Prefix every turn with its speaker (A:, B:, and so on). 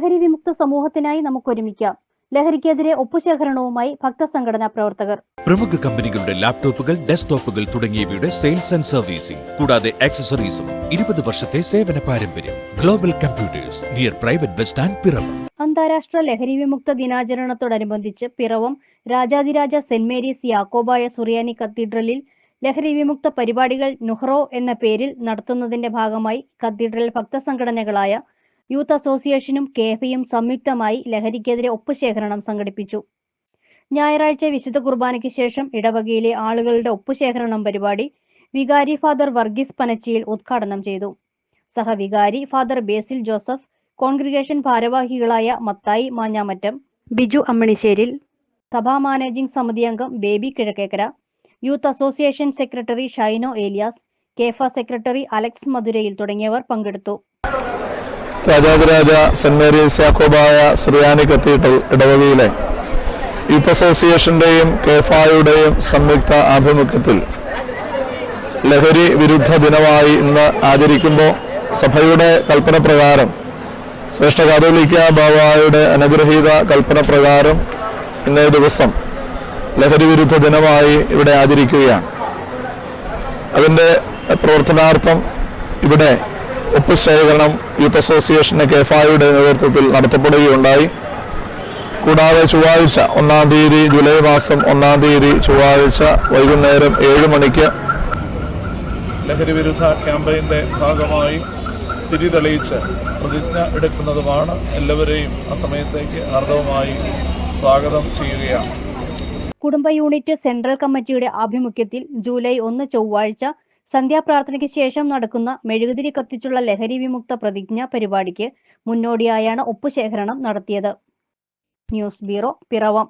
A: ലഹരി വിമുക്ത സമൂഹത്തിനായി നമുക്ക് ഒരുമിക്കാം ലഹരിക്കെതിരെ ഒപ്പുശേഖരണവുമായി ഭക്തസംഘടനാ പ്രവർത്തകർ.
B: പ്രമുഖ കമ്പനികളുടെ ലാപ്ടോപ്പുകൾ ഡെസ്ക്ടോപ്പുകൾ തുടങ്ങിയവയുടെ സെയിൽസ് ആൻഡ് സർവീസിംഗ് കൂടാതെ ആക്സസറീസും ഇരുപത് വർഷത്തെ സേവന പാരമ്പര്യം global computers near private bus stand Piravom.
A: അന്താരാഷ്ട്ര ലഹരി വിമുക്ത ദിനാചരണത്തോടനുബന്ധിച്ച് പിറവം രാജാതിരാജ സെന്റ് മേരീസ് യാക്കോബായ സുറിയാനി കത്തീഡ്രലിൽ ലഹരി വിമുക്ത പരിപാടികൾ നുഹ്റോ എന്ന പേരിൽ നടത്തുന്നതിന്റെ ഭാഗമായി കത്തീഡ്രൽ ഭക്തസംഘടനകളായ യൂത്ത് അസോസിയേഷനും കേഫയും സംയുക്തമായി ലഹരിക്കെതിരെ ഒപ്പുശേഖരണം സംഘടിപ്പിച്ചു. ഞായറാഴ്ച വിശുദ്ധ കുർബാനയ്ക്ക് ശേഷം ഇടവകയിലെ ആളുകളുടെ ഒപ്പുശേഖരണം പരിപാടി വികാരി ഫാദർ വർഗീസ് പനച്ചിയിൽ ഉദ്ഘാടനം ചെയ്തു. സഹവികാരി ഫാദർ ബേസിൽ ജോസഫ് കോൺഗ്രിഗേഷൻ ഭാരവാഹികളായ മത്തായി മാഞ്ഞാമറ്റം ബിജു അമ്മണിശ്ശേരിൽ സഭാ മാനേജിംഗ് സമിതി അംഗം Baby Kizhakkekara youth association secretary Shaino Elias Kefa secretary Alex Madhurayil തുടങ്ങിയവർ പങ്കെടുത്തു.
C: Rajathiraja saint Mary's Yakobaya Suriyani cathedral ഇടവകയിലെ യൂത്ത് അസോസിയേഷന്റെയും കേഫായുടെയും സംയുക്ത ആഭിമുഖ്യത്തിൽ ലഹരി വിരുദ്ധ ദിനമായി ഇന്ന് ആചരിക്കുമ്പോൾ സഭയുടെ കൽപ്പന പ്രകാരം ശ്രേഷ്ഠ കാതോലിക്ക ബാബായുടെ അനുഗ്രഹീത കൽപ്പന പ്രകാരം ഇന്നേ ദിവസം ലഹരി വിരുദ്ധ ദിനമായി ഇവിടെ ആചരിക്കുകയാണ്. അതിന്റെ പ്രവർത്തനാർത്ഥം ഇവിടെ ഒപ്പ് ശേഖരണം യൂത്ത് അസോസിയേഷന്റെ കെഫായുടെ നേതൃത്വത്തിൽ നടത്തപ്പെടുകയുണ്ടായി. കൂടാതെ ചൊവ്വാഴ്ച ഒന്നാം തീയതി ജൂലൈ മാസം ഒന്നാം തീയതി ചൊവ്വാഴ്ച വൈകുന്നേരം ഏഴ് മണിക്ക്
D: ലഹരി വിരുദ്ധ ക്യാമ്പയിന്റെ ഭാഗമായി തിരിതെളിയിച്ച് പ്രതിജ്ഞ എടുക്കുന്നതുമാണ് എല്ലാവരെയും ആ സമയത്തേക്ക് ഹർദവുമായി സ്വാഗതം ചെയ്യുകയാണ്.
A: കുടുംബ യൂണിറ്റ് സെൻട്രൽ കമ്മിറ്റിയുടെ ആഭിമുഖ്യത്തിൽ ജൂലൈ ഒന്ന് ചൊവ്വാഴ്ച സന്ധ്യാപ്രാർത്ഥനയ്ക്ക് ശേഷം നടക്കുന്ന മെഴുകുതിരി കത്തിച്ചുള്ള ലഹരി വിമുക്ത പ്രതിജ്ഞ പരിപാടിക്ക് മുന്നോടിയായാണ് ഒപ്പുശേഖരണം നടത്തിയത്. News bureau Piravom.